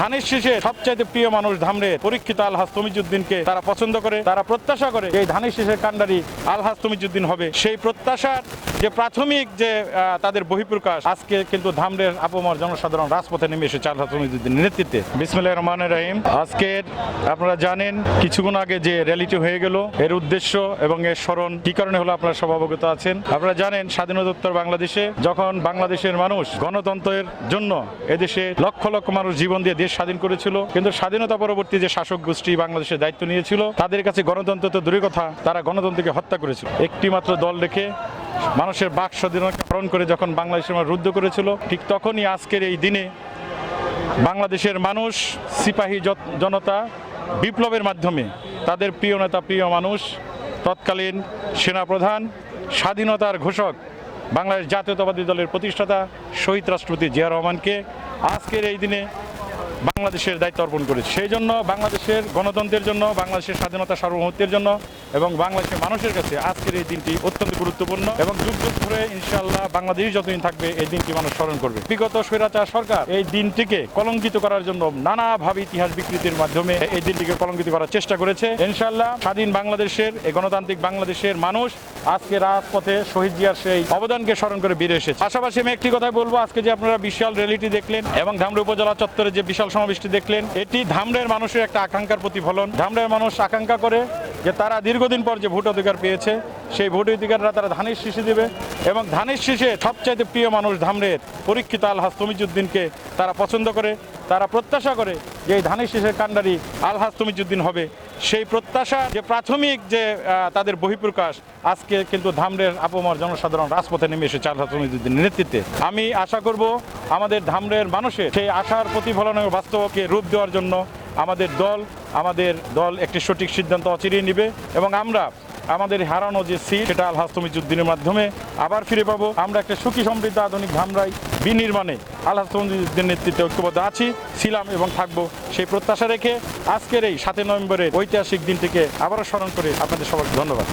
ধানের শীষে সবচাইতে প্রিয় মানুষ ধামরের পরীক্ষিত আলহাজ তমিজুদ্দিনকে তারা পছন্দ করে, তারা প্রত্যাশা করে এই ধানের শীষের কাণ্ডারি আলহাজ তমিজুদ্দিন হবে। সেই প্রত্যাশার যে প্রাথমিক যে তাদের বহিঃপ্রকাশ, আজকে কিন্তু ধামরের আপমর জনসাধারণ রাজপথে নেমে এসেছে আলহাজ তমিজুদ্দিনের নেতৃত্বে। বিসমিল্লাহ রহমান রহিম। আজকের আপনারা জানেন, কিছুক্ষণ আগে যে র্যালিটি হয়ে গেল, এর উদ্দেশ্য এবং এর স্মরণ কি কারণে হলো আপনারা সব অবগত আছেন? আপনারা জানেন স্বাধীনতোত্তর বাংলাদেশে যখন বাংলাদেশের মানুষ গণতন্ত্রের জন্য এদেশে লক্ষ লক্ষ মানুষ জীবন দিয়ে দেশ স্বাধীন করেছিল। কিন্তু স্বাধীনতা পরবর্তী যে শাসক গোষ্ঠী বাংলাদেশের দায়িত্ব নিয়েছিল, তাদের কাছে গণতন্ত্র তো দূরের কথা, তারা গণতন্ত্রকে হত্যা করেছিল। একটি মাত্র দল রেখে মানুষের বাক স্বাধীনতা হরণ করে যখন বাংলাদেশের মানুষ রুদ্ধ করেছিল, ঠিক তখনই আজকের এই দিনে বাংলাদেশের মানুষ, সিপাহী জনতা বিপ্লবের মাধ্যমে তাদের প্রিয় নেতা, প্রিয় মানুষ, তৎকালীন সেনাপ্রধান, স্বাধীনতার ঘোষক বাংলাদেশ জাতীয়তাবাদী দলের প্রতিষ্ঠাতা শহীদ রাষ্ট্রপতি জিয়া রহমানকে আজকের এই দিনে বাংলাদেশের দায়িত্ব অর্পণ করেছে। সেই জন্য বাংলাদেশের গণতন্ত্রের জন্য বাংলাদেশের স্বাধীনতা সার্বভৌমত্বের জন্য এবং বাংলাদেশের মানুষের কাছে আজকের এই দিনটি অত্যন্ত গুরুত্বপূর্ণ এবং যুগ যুগ ধরে ইনশাআল্লাহ বাংলাদেশ যতদিন থাকবে এই দিনটি মানুষ স্মরণ করবে। বিগত স্বৈরাচার সরকার এই দিনটিকে কলঙ্কিত করার জন্য নানাভাবে ইতিহাস বিকৃতির মাধ্যমে এই দিনটিকে কলঙ্কিত করার চেষ্টা করেছে। ইনশাল্লাহ স্বাধীন বাংলাদেশের, এই গণতান্ত্রিক বাংলাদেশের মানুষ আজকে রাজপথে শহীদ জিয়ার সেই অবদানকে স্মরণ করে বেরিয়ে এসেছে। পাশাপাশি আমি একটি কথাই বলব, আজকে যে আপনারা বিশাল র্যালিটি দেখলেন এবং ধামরা উপজেলা চত্বরে যে বিশাল সমাবেশটি দেখলেন, এটি ধামরের মানুষের একটা আকাঙ্ক্ষার প্রতিফলন। ধামরের মানুষ আকাঙ্ক্ষা করে যে তারা দীর্ঘদিন পর যে ভোট অধিকার পেয়েছে, সেই ভোট অধিকাররা তারা ধানের শীষে দেবে এবং ধানের শীষে সবচাইতে প্রিয় মানুষ ধামরের পরীক্ষিত আলহাজ তমিজুদ্দিনকে তারা পছন্দ করে, তারা প্রত্যাশা করে যে এই ধানের শীষের কাণ্ডারি আলহাজ তমিজুদ্দিন হবে। সেই প্রত্যাশা, যে প্রাথমিক যে তাদের বহিঃপ্রকাশ, আজকে কিন্তু ধামরের আপমর জনসাধারণ রাজপথে নেমে এসেছে আলহাজ তমিজুদ্দিনের নেতৃত্বে। আমি আশা করব আমাদের ধামরের মানুষের সেই আশার প্রতিফলন এবং বাস্তবকে রূপ দেওয়ার জন্য আমাদের দল আমাদের দল একটি সঠিক সিদ্ধান্ত অচিরিয়ে নিবে এবং আমরা আমাদের হারানো যে সিট, সেটা আলহাজ তমিজুদ্দিনের মাধ্যমে আবার ফিরে পাবো। আমরা একটা সুখী সমৃদ্ধ আধুনিক ধামরাই বিনির্মাণে আলহাজ তমিজুদ্দিনের নেতৃত্বে ঐক্যবদ্ধ আছি, ছিলাম এবং থাকব সেই প্রত্যাশা রেখে আজকের এই সাতই নভেম্বরের ঐতিহাসিক দিনটিকে আবারও স্মরণ করে আপনাদের সবাইকে ধন্যবাদ।